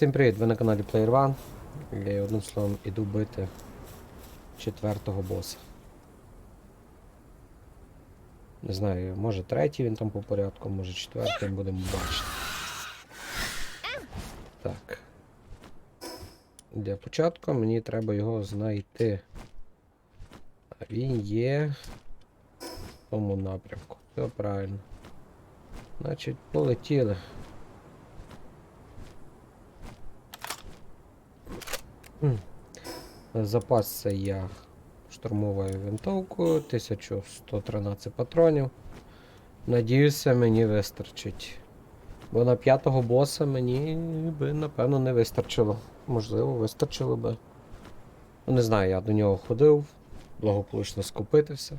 Всім привіт, ви на каналі Player One. Я одним словом іду бити четвертого боса. Не знаю, може третій він там по порядку, може четвертий, будемо бачити. Так. Для початку мені треба його знайти. А він є в тому напрямку. Все правильно. Значить, полетіли. М. Запас це я штурмовою винтовкою, 1113 патронів. Надіюся, мені вистачить. Бо на п'ятого боса мені би, напевно, не вистачило. Можливо, вистачило би. Ну, не знаю, я до нього ходив, благополучно скупитився.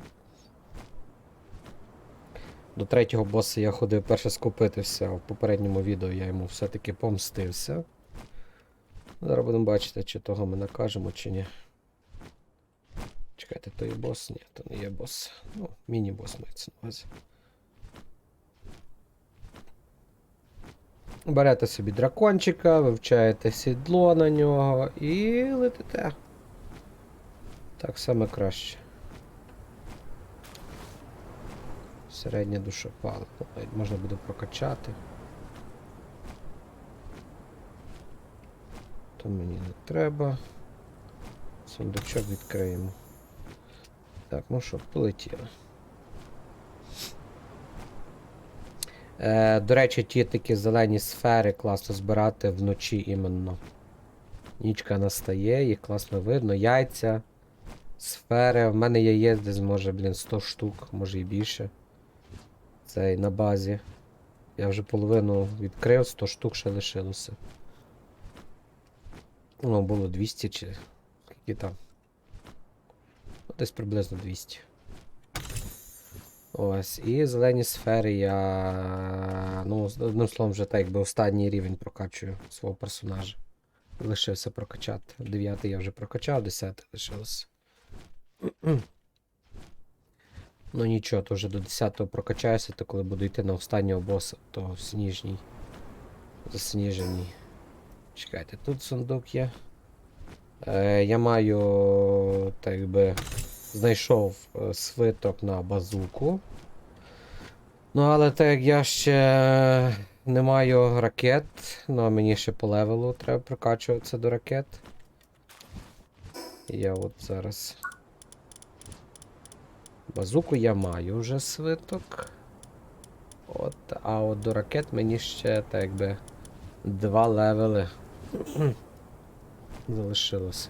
До третього боса я ходив перше скупитився, в попередньому відео я йому все-таки помстився. Зараз будемо бачити, чи того ми накажемо, чи ні. Чекайте, то є бос? Ні, то не є бос. Ну, міні-бос мається на увазі. Берете собі дракончика, вивчаєте сідло на нього і летите. Так саме краще. Середня душопала. Можна буде прокачати. То мені не треба. Сундучок відкриємо. Так, ну що, полетіли. Е, до речі, ті такі зелені сфери класно збирати вночі іменно. Нічка настає, їх класно видно. Яйця, сфери. В мене є десь, може, блін, 100 штук, може і більше. Цей на базі. Я вже половину відкрив, 100 штук ще лишилося. Ну, було 200 чи скільки там. Ну, Десь приблизно 200. Ось. І зелені сфери я. Ну, одним словом, вже так якби останній рівень прокачую свого персонажа. Лишився прокачати. Дев'ятий я вже прокачав, десятий лишилося. Ну нічого, то вже до 10-го прокачаюся, то коли буду йти на останнього боса, то сніжній. Засніженій. Чекайте, тут сундук є. Е, я маю, так би, знайшов е, свиток на базуку. Ну, але так як я ще не маю ракет, ну а мені ще по левелу треба прокачуватися до ракет. Я от зараз. Базуку я маю вже свиток. От, а от до ракет мені ще так якби два левели залишилося.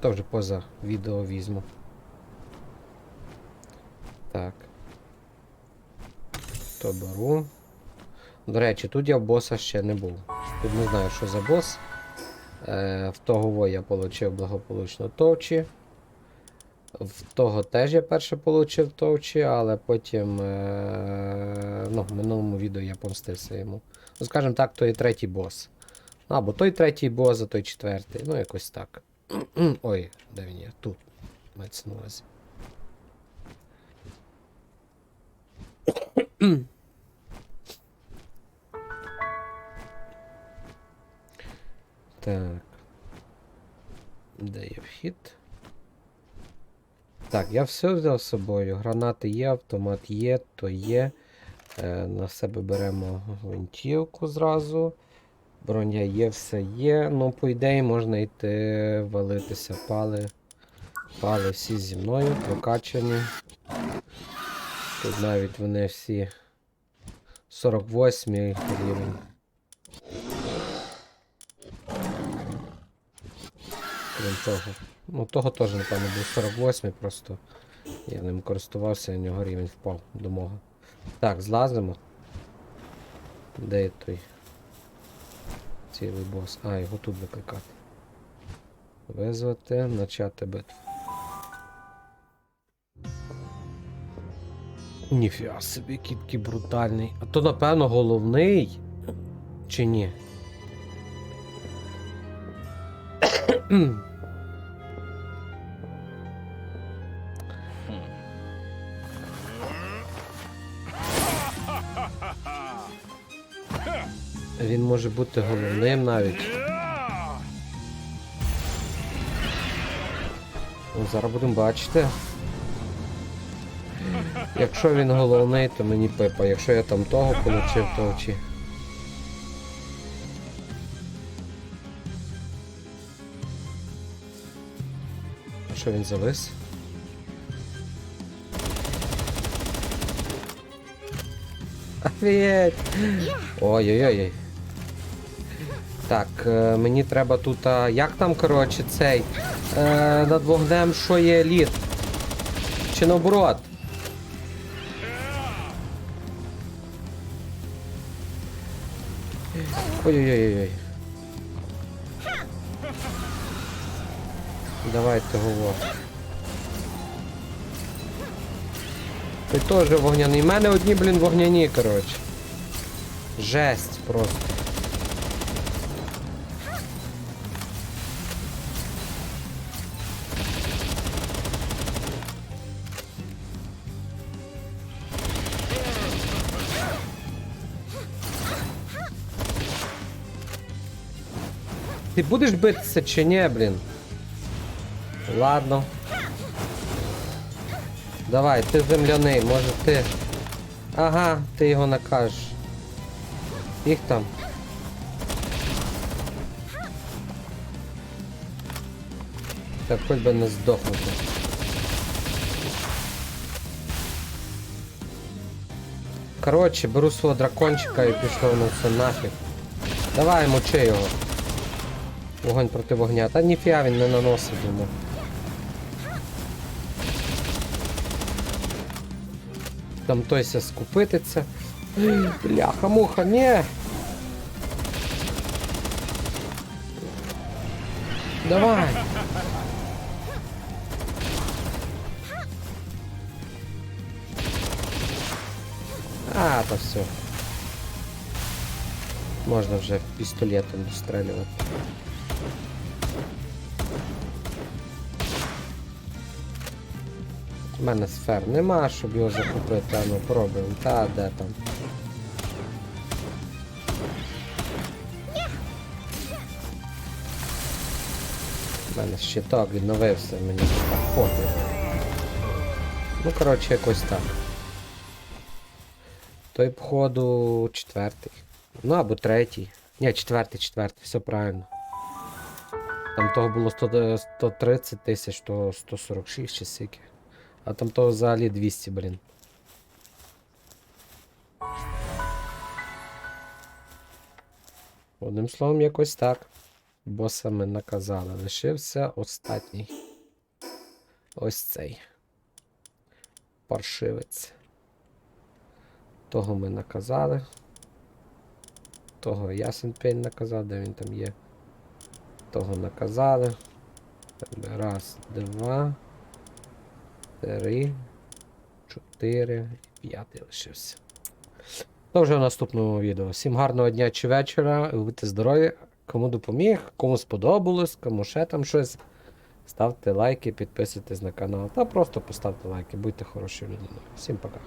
То вже поза відео візьму. Так. То беру. До речі, тут я в боса ще не був. Тут не знаю, що за бос. Е, в того я отримав благополучно товчі. В того теж я перше отримав товчі, але потім е, ну, в минулому відео я помстився йому. Ну, скажімо так, то і третій бос. Ну, Або той третій бос, а той четвертий. Ну, якось так. Ой, де він є? Тут. Мається на увазі. Так. Де є вхід? Так, я все взяв з собою. Гранати є, автомат є, то є. Е, на себе беремо гвинтівку зразу. Броня є, все є. Ну, по ідеї, можна йти валитися. Пали. Пали всі зі мною, прокачані. Тут навіть вони всі 48 рівень. Крім того. Ну, того теж, напевно, був 48 просто. Я ним користувався, в нього рівень впав до мого. Так, злазимо. Де є той? Цілий бос. А, його тут викликати. Визвати, начати битву. Ніфіга собі, кітки брутальний. А то, напевно, головний. Чи ні? Він може бути головним навіть. Ну, зараз будемо бачити. Якщо він головний, то мені пипа. Якщо я там того получив, то очі. А що він завис? Офігеть! Ой-ой-ой. Так, е, мені треба тут. А, як там, коротше, цей? Е, над вогнем що є лід? Чи наоборот? Ой-ой-ой-ой. Давайте говор. Ти теж вогняний. У мене одні, блін, вогняні, коротше. Жесть просто. Ти будеш битися чи ні, блін? Ладно. Давай, ти земляний, може ти. Ага, ти його накажеш. Їх там. Так хоч би не здохнути. Коротше, беру свого дракончика і пішов на все нафіг. Давай, мочи його. Вогонь проти вогня. Та ніфіга він не наносить йому. Там тойся скупититься. Бляха, муха, ні. Давай. А, то все. Можна вже пістолетом дострелювати. У мене сфер нема, щоб його захопити, а ну пробуємо. Та де там. У мене щиток відновився, мені так пофіг. Ну, коротше, якось так. Той, походу, четвертий. Ну або третій. Ні, четвертий, четвертий, все правильно. Там того було 100, 130 тисяч, то 146 чи скільки. А там того взагалі 200, блін. Одним словом, якось так. Боса ми наказали. Лишився останній. Ось цей. Паршивець. Того ми наказали. Того ясен пень наказав, де він там є. Того наказали. Раз, два, три, чотири, п'ятий лишився. То вже в наступному відео. Всім гарного дня чи вечора. Будьте здорові. Кому допоміг, кому сподобалось, кому ще там щось. Ставте лайки, підписуйтесь на канал. Та просто поставте лайки. Будьте хороші людиною. Всім пока.